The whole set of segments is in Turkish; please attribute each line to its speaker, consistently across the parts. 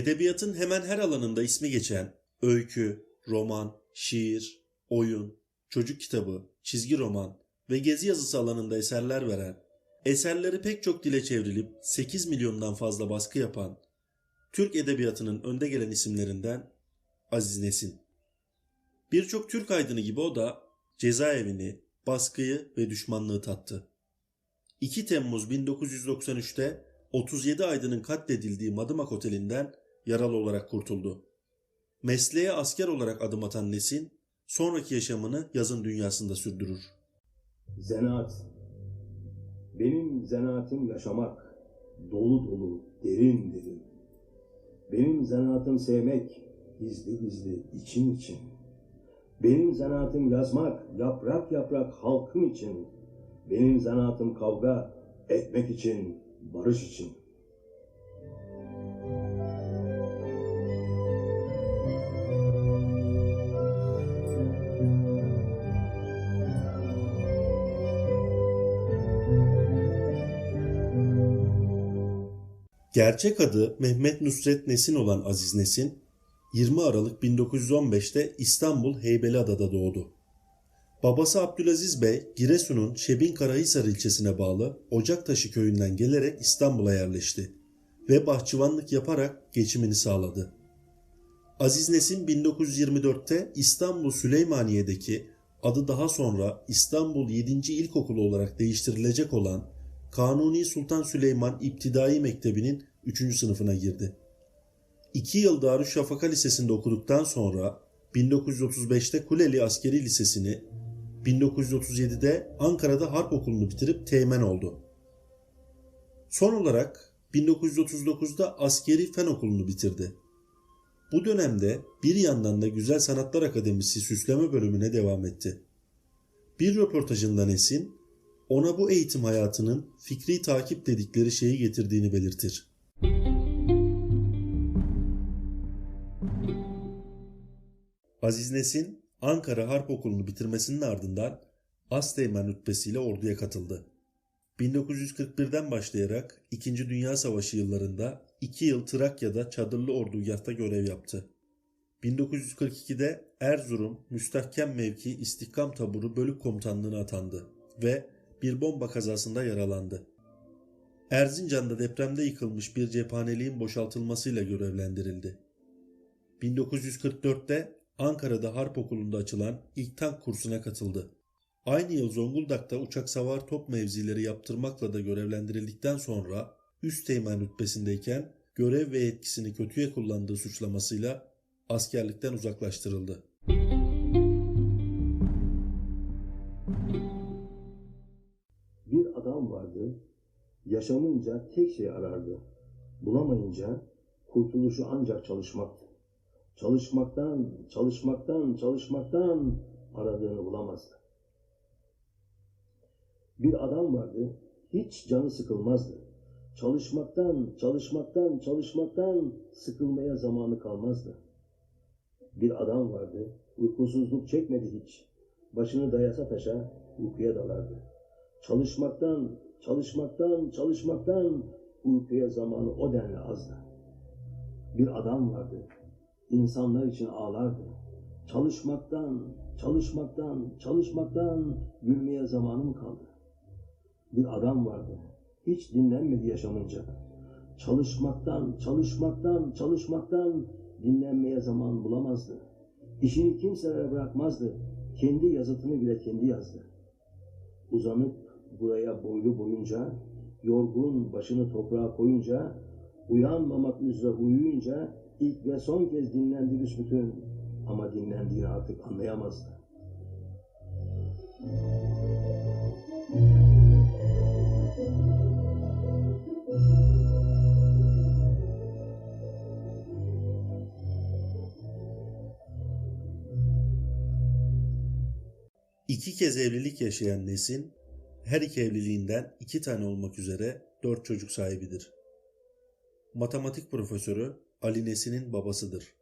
Speaker 1: Edebiyatın hemen her alanında ismi geçen öykü, roman, şiir, oyun, çocuk kitabı, çizgi roman ve gezi yazısı alanında eserler veren, eserleri pek çok dile çevrilip 8 milyondan fazla baskı yapan Türk edebiyatının önde gelen isimlerinden Aziz Nesin. Birçok Türk aydını gibi o da cezaevini, baskıyı ve düşmanlığı tattı. 2 Temmuz 1993'te 37 aydının katledildiği Madımak Oteli'nden yaralı olarak kurtuldu. Mesleğe asker olarak adım atan Nesin, sonraki yaşamını yazın dünyasında sürdürür.
Speaker 2: Zanaat. Benim zanaatim yaşamak. Dolu dolu, derin derin. Benim zanaatım sevmek. Gizli gizli, için için. Benim zanaatım yazmak, yaprak yaprak halkım için. Benim zanaatım kavga, etmek için, barış için.
Speaker 1: Gerçek adı Mehmet Nusret Nesin olan Aziz Nesin, 20 Aralık 1915'te İstanbul Heybeliada'da doğdu. Babası Abdülaziz Bey, Giresun'un Şebin Karahisar ilçesine bağlı Ocaktaşı köyünden gelerek İstanbul'a yerleşti ve bahçıvanlık yaparak geçimini sağladı. Aziz Nesin 1924'te İstanbul Süleymaniye'deki adı daha sonra İstanbul 7. İlkokulu olarak değiştirilecek olan Kanuni Sultan Süleyman İptidai Mektebi'nin 3. sınıfına girdi. 2 yıl Darüşşafaka Lisesi'nde okuduktan sonra 1935'te Kuleli Askeri Lisesi'ni, 1937'de Ankara'da Harp Okulu'nu bitirip teğmen oldu. Son olarak 1939'da Askeri Fen Okulu'nu bitirdi. Bu dönemde bir yandan da Güzel Sanatlar Akademisi süsleme bölümüne devam etti. Bir röportajında Nesin, ona bu eğitim hayatının fikri takip dedikleri şeyi getirdiğini belirtir. Aziz Nesin, Ankara Harp Okulu'nu bitirmesinin ardından Asteğmen rütbesiyle orduya katıldı. 1941'den başlayarak 2. Dünya Savaşı yıllarında 2 yıl Trakya'da çadırlı ordugahta görev yaptı. 1942'de Erzurum Müstahkem Mevki İstihkam Taburu Bölük Komutanlığı'na atandı ve bir bomba kazasında yaralandı. Erzincan'da depremde yıkılmış bir cephaneliğin boşaltılmasıyla görevlendirildi. 1944'te Ankara'da Harp Okulu'nda açılan ilk tank kursuna katıldı. Aynı yıl Zonguldak'ta uçak savar top mevzileri yaptırmakla da görevlendirildikten sonra üst teğmen rütbesindeyken görev ve yetkisini kötüye kullandığı suçlamasıyla askerlikten uzaklaştırıldı.
Speaker 2: Yaşamınca tek şey arardı. Bulamayınca kurtuluşu ancak çalışmaktı. Çalışmaktan, çalışmaktan, çalışmaktan aradığını bulamazdı. Bir adam vardı, hiç canı sıkılmazdı. Çalışmaktan, çalışmaktan, çalışmaktan sıkılmaya zamanı kalmazdı. Bir adam vardı, uykusuzluk çekmedi hiç. Başını dayasa taşa uykuya dalardı. Çalışmaktan, çalışmaktan, çalışmaktan uykuya zamanı o denli azdı. Bir adam vardı, insanlar için ağlardı. Çalışmaktan, çalışmaktan, çalışmaktan gülmeye zamanı mı kaldı? Bir adam vardı, hiç dinlenmedi yaşamınca. Çalışmaktan, çalışmaktan, çalışmaktan dinlenmeye zaman bulamazdı. İşini kimselere bırakmazdı. Kendi yazıtını bile kendi yazdı. Uzanıp buraya boylu boyunca, yorgun başını toprağa koyunca, uyanmamak üzere uyuyunca ilk ve son kez dinlendi büsbütün ama dinlendiğini artık anlayamazdı.
Speaker 1: İki kez evlilik yaşayan Nesin, her iki evliliğinden iki tane olmak üzere dört çocuk sahibidir. Matematik profesörü Ali Nesin'in babasıdır.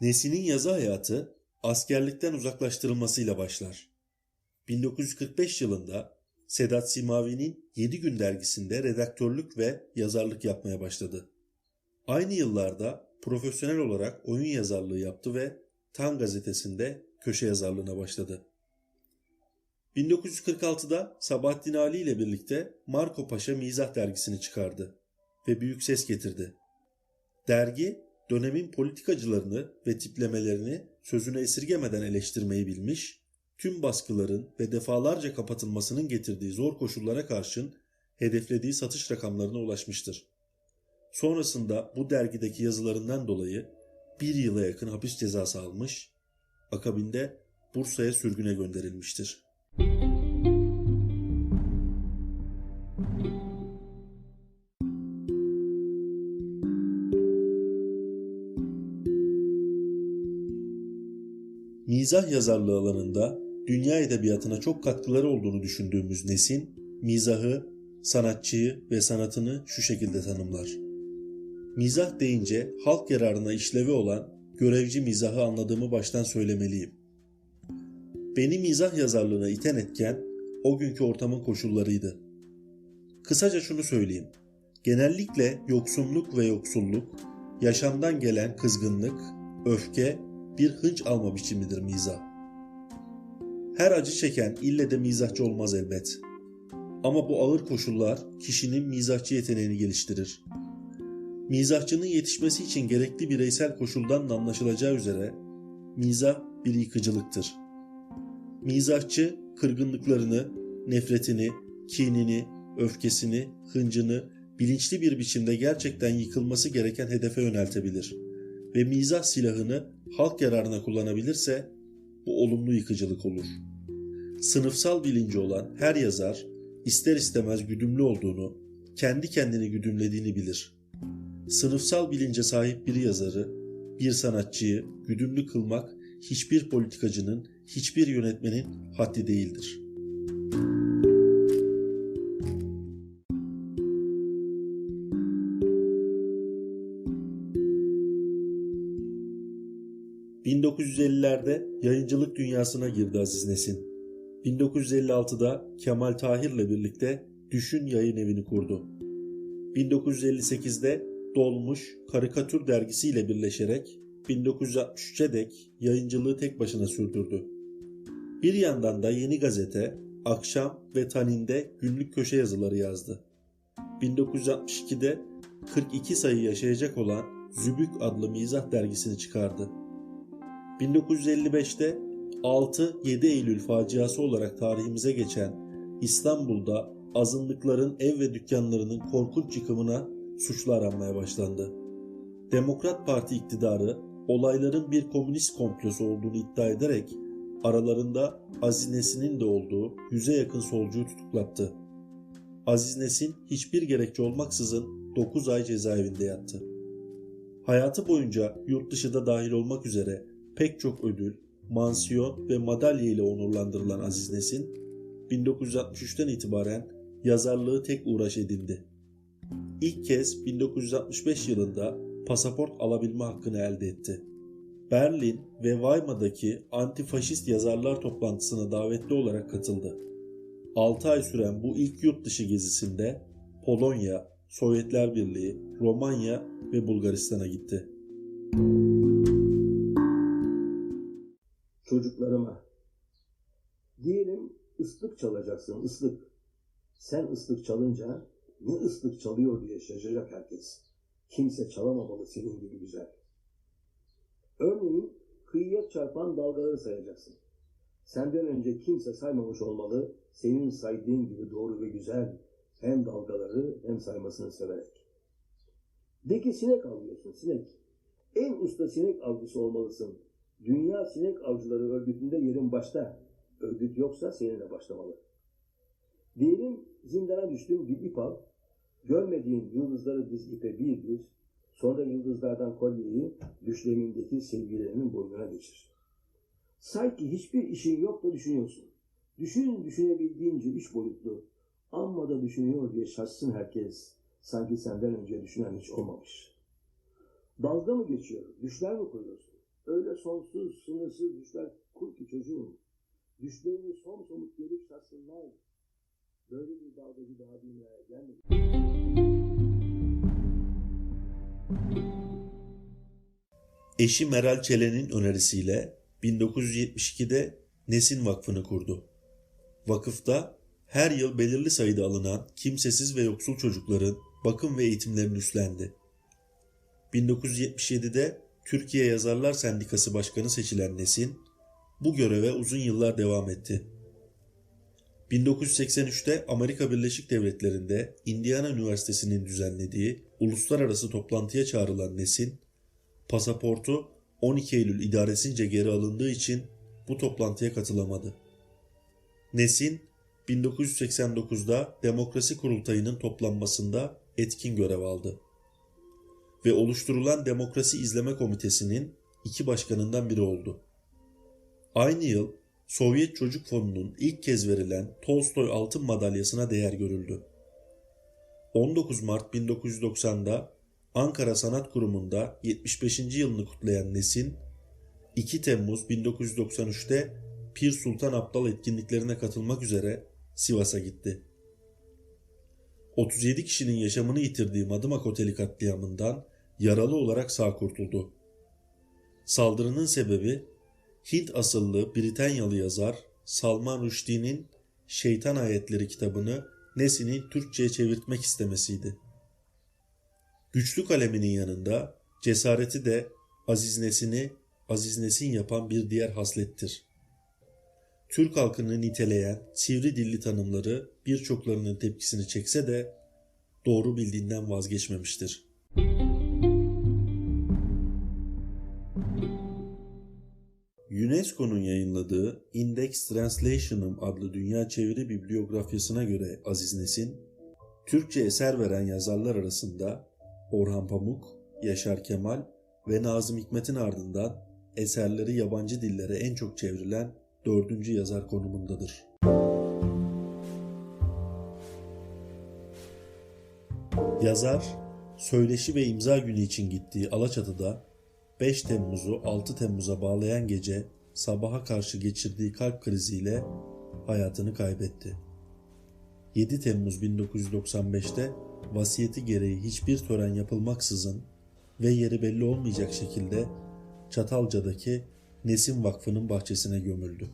Speaker 1: Nesin'in yazı hayatı askerlikten uzaklaştırılmasıyla başlar. 1945 yılında Sedat Simavi'nin 7 Gün dergisinde redaktörlük ve yazarlık yapmaya başladı. Aynı yıllarda profesyonel olarak oyun yazarlığı yaptı ve Tan gazetesinde köşe yazarlığına başladı. 1946'da Sabahattin Ali ile birlikte Marco Paşa Mizah dergisini çıkardı ve büyük ses getirdi. Dergi dönemin politikacılarını ve tiplemelerini sözünü esirgemeden eleştirmeyi bilmiş, tüm baskıların ve defalarca kapatılmasının getirdiği zor koşullara karşın hedeflediği satış rakamlarına ulaşmıştır. Sonrasında bu dergideki yazılarından dolayı bir yıla yakın hapis cezası almış, akabinde Bursa'ya sürgüne gönderilmiştir. Mizah yazarlığı alanında dünya edebiyatına çok katkıları olduğunu düşündüğümüz Nesin, mizahı, sanatçıyı ve sanatını şu şekilde tanımlar. Mizah deyince halk yararına işlevi olan görevci mizahı anladığımı baştan söylemeliyim. Beni mizah yazarlığına iten etken o günkü ortamın koşullarıydı. Kısaca şunu söyleyeyim. Genellikle yoksunluk ve yoksulluk, yaşamdan gelen kızgınlık, öfke bir hınç alma biçimidir mizah. Her acı çeken ille de mizahçı olmaz elbet. Ama bu ağır koşullar kişinin mizahçı yeteneğini geliştirir. Mizahçının yetişmesi için gerekli bireysel koşuldan da anlaşılacağı üzere mizah bir yıkıcılıktır. Mizahçı kırgınlıklarını, nefretini, kinini, öfkesini, hıncını bilinçli bir biçimde gerçekten yıkılması gereken hedefe yöneltebilir ve mizah silahını halk yararına kullanabilirse bu olumlu yıkıcılık olur. Sınıfsal bilinci olan her yazar ister istemez güdümlü olduğunu, kendi kendini güdümlediğini bilir. Sınıfsal bilince sahip bir yazarı, bir sanatçıyı güdümlü kılmak hiçbir politikacının, hiçbir yönetmenin haddi değildir. ...1950'lerde yayıncılık dünyasına girdi Aziz Nesin. 1956'da Kemal Tahir'le birlikte Düşün Yayın Evi'ni kurdu. 1958'de Dolmuş Karikatür dergisiyle birleşerek 1963'e dek yayıncılığı tek başına sürdürdü. Bir yandan da Yeni Gazete, Akşam ve Tanin'de günlük köşe yazıları yazdı. 1962'de 42 sayı yaşayacak olan Zübük adlı mizah dergisini çıkardı. 1955'te 6-7 Eylül faciası olarak tarihimize geçen İstanbul'da azınlıkların ev ve dükkanlarının korkunç yıkımına suçlu aranmaya başlandı. Demokrat Parti iktidarı olayların bir komünist komplosu olduğunu iddia ederek aralarında Aziz Nesin'in de olduğu yüze yakın solcuyu tutuklattı. Aziz Nesin hiçbir gerekçe olmaksızın 9 ay cezaevinde yattı. Hayatı boyunca yurt dışı da dahil olmak üzere pek çok ödül, mansiyon ve madalya ile onurlandırılan Aziz Nesin, 1963'ten itibaren yazarlığı tek uğraş edindi. İlk kez 1965 yılında pasaport alabilme hakkını elde etti. Berlin ve Weimar'daki antifaşist yazarlar toplantısına davetli olarak katıldı. 6 ay süren bu ilk yurt dışı gezisinde Polonya, Sovyetler Birliği, Romanya ve Bulgaristan'a gitti.
Speaker 2: Çocuklarıma diyelim ıslık çalacaksın ıslık. Sen ıslık çalınca ne ıslık çalıyor diye şaşacak herkes. Kimse çalamamalı senin gibi güzel. Örneğin kıyıya çarpan dalgaları sayacaksın. Senden önce kimse saymamış olmalı senin saydığın gibi doğru ve güzel hem dalgaları hem saymasını severek. De ki sinek avlıyorsun sinek. En usta sinek avcısı olmalısın. Dünya Sinek Avcıları Örgütü'nde yerin başta. Örgüt yoksa seninle başlamalı. Diyelim zindana düştün bir ip al. Görmediğin yıldızları diz ipe bir bir. Sonra yıldızlardan kolyeyi düşlemindeki sevgililerinin boynuna geçir. Sanki hiçbir işin yok da düşünüyorsun. Düşün düşünebildiğince üç boyutlu. Amma da düşünüyor diye şaşsın herkes. Sanki senden önce düşünen hiç olmamış. Dalga mı geçiyor? Düşler mi kuruyorsun? Öyle sonsuz, sınırsız düşler kur ki çocuğum. Düşlerini son somut görüp şaşsınlar. Böyle bir dalgacı daha dünyaya gelmedi.
Speaker 1: Eşi Meral Çelen'in önerisiyle 1972'de Nesin Vakfı'nı kurdu. Vakıfta her yıl belirli sayıda alınan kimsesiz ve yoksul çocukların bakım ve eğitimlerini üstlendi. 1977'de Türkiye Yazarlar Sendikası Başkanı seçilen Nesin, bu göreve uzun yıllar devam etti. 1983'te Amerika Birleşik Devletleri'nde Indiana Üniversitesi'nin düzenlediği uluslararası toplantıya çağrılan Nesin, pasaportu 12 Eylül idaresince geri alındığı için bu toplantıya katılamadı. Nesin, 1989'da Demokrasi Kurultayı'nın toplanmasında etkin görev aldı ve oluşturulan Demokrasi İzleme Komitesi'nin iki başkanından biri oldu. Aynı yıl Sovyet Çocuk Fonu'nun ilk kez verilen Tolstoy Altın Madalyası'na değer görüldü. 19 Mart 1990'da Ankara Sanat Kurumu'nda 75. yılını kutlayan Nesin, 2 Temmuz 1993'te Pir Sultan Abdal etkinliklerine katılmak üzere Sivas'a gitti. 37 kişinin yaşamını yitirdiği Madımak Oteli katliamından yaralı olarak sağ kurtuldu. Saldırının sebebi Hint asıllı Britanyalı yazar Salman Rushdie'nin Şeytan Ayetleri kitabını Nesin'in Türkçe'ye çevirtmek istemesiydi. Güçlü kaleminin yanında cesareti de Aziz Nesin'i Aziz Nesin yapan bir diğer haslettir. Türk halkını niteleyen sivri dilli tanımları birçoklarının tepkisini çekse de doğru bildiğinden vazgeçmemiştir. UNESCO'nun yayınladığı Index Translationum adlı dünya çeviri bibliografyasına göre Aziz Nesin, Türkçe eser veren yazarlar arasında Orhan Pamuk, Yaşar Kemal ve Nazım Hikmet'in ardından eserleri yabancı dillere en çok çevrilen dördüncü yazar konumundadır. Yazar, söyleşi ve imza günü için gittiği Alaçatı'da 5 Temmuz'u 6 Temmuz'a bağlayan gece sabaha karşı geçirdiği kalp kriziyle hayatını kaybetti. 7 Temmuz 1995'te vasiyeti gereği hiçbir tören yapılmaksızın ve yeri belli olmayacak şekilde Çatalca'daki Nesin Vakfı'nın bahçesine gömüldü.